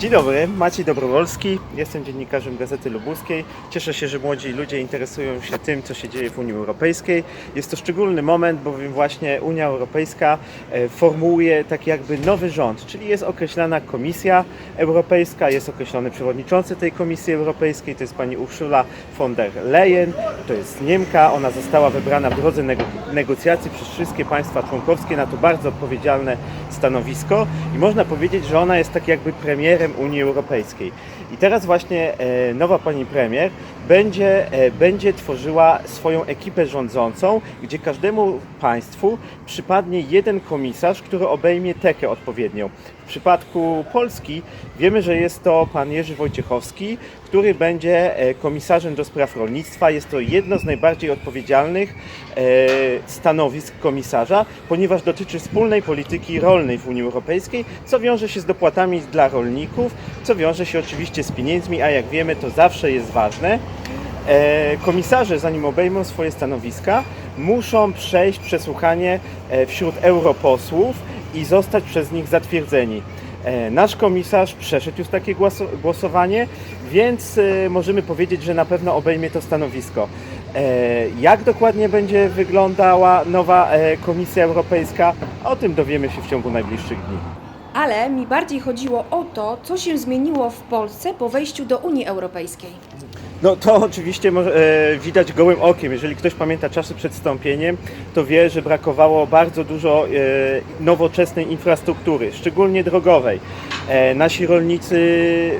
Dzień dobry, Maciej Dobrowolski, jestem dziennikarzem Gazety Lubuskiej. Cieszę się, że młodzi ludzie interesują się tym, co się dzieje w Unii Europejskiej. Jest to szczególny moment, bowiem właśnie Unia Europejska e, formułuje taki jakby nowy rząd, czyli jest określana Komisja Europejska, jest określony przewodniczący tej Komisji Europejskiej, to jest pani Ursula von der Leyen, to jest Niemka, ona została wybrana w drodze nego- negocjacji przez wszystkie państwa członkowskie na to bardzo odpowiedzialne stanowisko i można powiedzieć, że ona jest tak jakby premierem Unii Europejskiej. I teraz właśnie e, nowa pani premier będzie, e, będzie tworzyła swoją ekipę rządzącą, gdzie każdemu państwu przypadnie jeden komisarz, który obejmie tekę odpowiednią. W przypadku Polski wiemy, że jest to pan Jerzy Wojciechowski, który będzie e, komisarzem do spraw rolnictwa. Jest to jedno z najbardziej odpowiedzialnych e, stanowisk komisarza, ponieważ dotyczy wspólnej polityki rolnej w Unii Europejskiej, co wiąże się z dopłatami dla rolników, co wiąże się oczywiście z pieniędzmi, a jak wiemy, to zawsze jest ważne. E, Komisarze, zanim obejmą swoje stanowiska, muszą przejść przesłuchanie e, wśród europosłów i zostać przez nich zatwierdzeni. E, Nasz komisarz przeszedł już takie głoso- głosowanie, więc możemy powiedzieć, że na pewno obejmie to stanowisko. Jak dokładnie będzie wyglądała nowa Komisja Europejska? O tym dowiemy się w ciągu najbliższych dni. Ale mi bardziej chodziło o to, co się zmieniło w Polsce po wejściu do Unii Europejskiej. No to oczywiście e, widać gołym okiem. Jeżeli ktoś pamięta czasy przed wstąpieniem, to wie, że brakowało bardzo dużo e, nowoczesnej infrastruktury, szczególnie drogowej. E, nasi rolnicy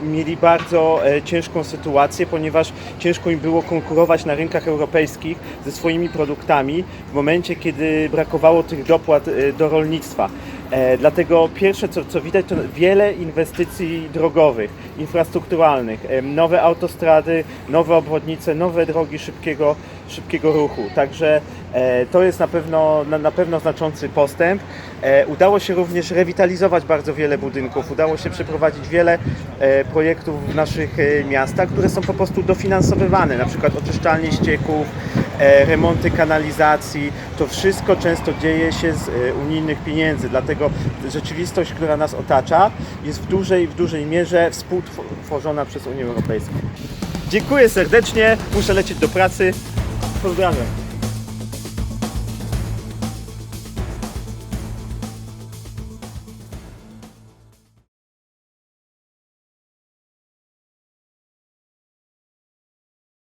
mieli bardzo ciężką sytuację, ponieważ ciężko im było konkurować na rynkach europejskich ze swoimi produktami w momencie, kiedy brakowało tych dopłat do rolnictwa. E, Dlatego pierwsze, co, co widać, to wiele inwestycji drogowych, infrastrukturalnych, em, nowe autostrady, nowe obwodnice, nowe drogi szybkiego, szybkiego ruchu. Także e, to jest na pewno, na, na pewno znaczący postęp. E, Udało się również rewitalizować bardzo wiele budynków, udało się przeprowadzić wiele e, projektów w naszych e, miastach, które są po prostu dofinansowywane, na przykład oczyszczalnie ścieków, e, remonty kanalizacji. To wszystko często dzieje się z e, unijnych pieniędzy, dlatego rzeczywistość, która nas otacza, jest w dużej, w dużej mierze współtworzona przez Unię Europejską. Dziękuję serdecznie, muszę lecieć do pracy. Pozdrawiam.